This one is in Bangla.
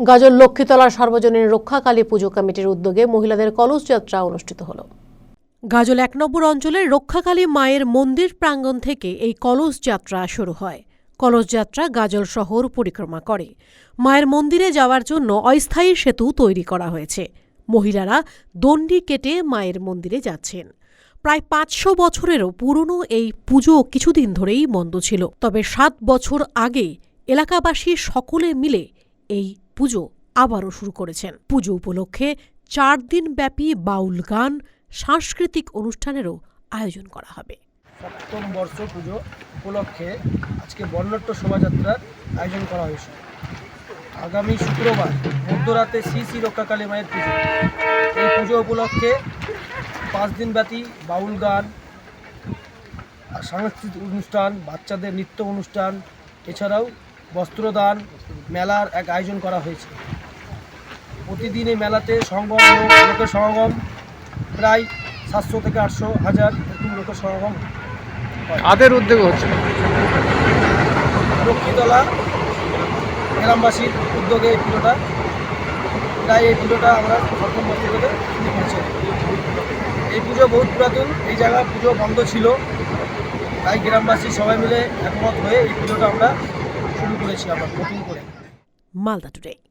গাজল লক্ষ্মীতলা সর্বজনীন রক্ষা কালী পুজো কমিটির উদ্যোগে মহিলাদের কলস যাত্রা অনুষ্ঠিত হলো। গাজল এক নম্বর অঞ্চলের রক্ষাকালী মায়ের মন্দির প্রাঙ্গণ থেকে এই কলস যাত্রা শুরু হয়। কলস যাত্রা গাজল শহর পরিক্রমা করে। মায়ের মন্দিরে যাওয়ার জন্য অস্থায়ী সেতু তৈরি করা হয়েছে। মহিলারা দণ্ডি কেটে মায়ের মন্দিরে যাচ্ছেন। প্রায় পাঁচশো বছরেরও পুরনো এই পুজো কিছুদিন ধরেই বন্ধ ছিল। তবে সাত বছর আগে এলাকাবাসী সকলে মিলে এই পুজো আবারও শুরু করেছেন। পুজো উপলক্ষে চার দিন ব্যাপী বাউল গান সাংস্কৃতিক অনুষ্ঠানেরও আয়োজন করা হবে। সপ্তম বর্ষ পুজো উপলক্ষে আজকে বর্ণাঢ্য শোভাযাত্রার আয়োজন করা হয়েছে। আগামী শুক্রবার, মধ্যরাতে শ্রী শ্রী রক্ষাকালী মায়ের পুজো। এই পুজো উপলক্ষে পাঁচ দিন ব্যাপী বাউল গান, সাংস্কৃতিক অনুষ্ঠান, বাচ্চাদের নৃত্য অনুষ্ঠান, এছাড়াও বস্ত্রদান মেলার এক আয়োজন করা হয়েছে। প্রতিদিন এই মেলাতে সঙ্গম লোকের সমাগম প্রায় সাতশো থেকে আটশো হাজার এরকম লোকের সমাগম কাদের উদ্যোগ হচ্ছে? লক্ষ্মীতলা গ্রামবাসীর উদ্যোগে এই পুজোটা তাই এই পুজোটা আমরা প্রথম বছর থেকে শুরু করছি এই পুজো বহুত পুরাতন এই জায়গা পুজো বন্ধ ছিল। তাই গ্রামবাসী সবাই মিলে একমত হয়ে এই পুজোটা আমরা করেছি আবার নতুন করে। মালদা টুডে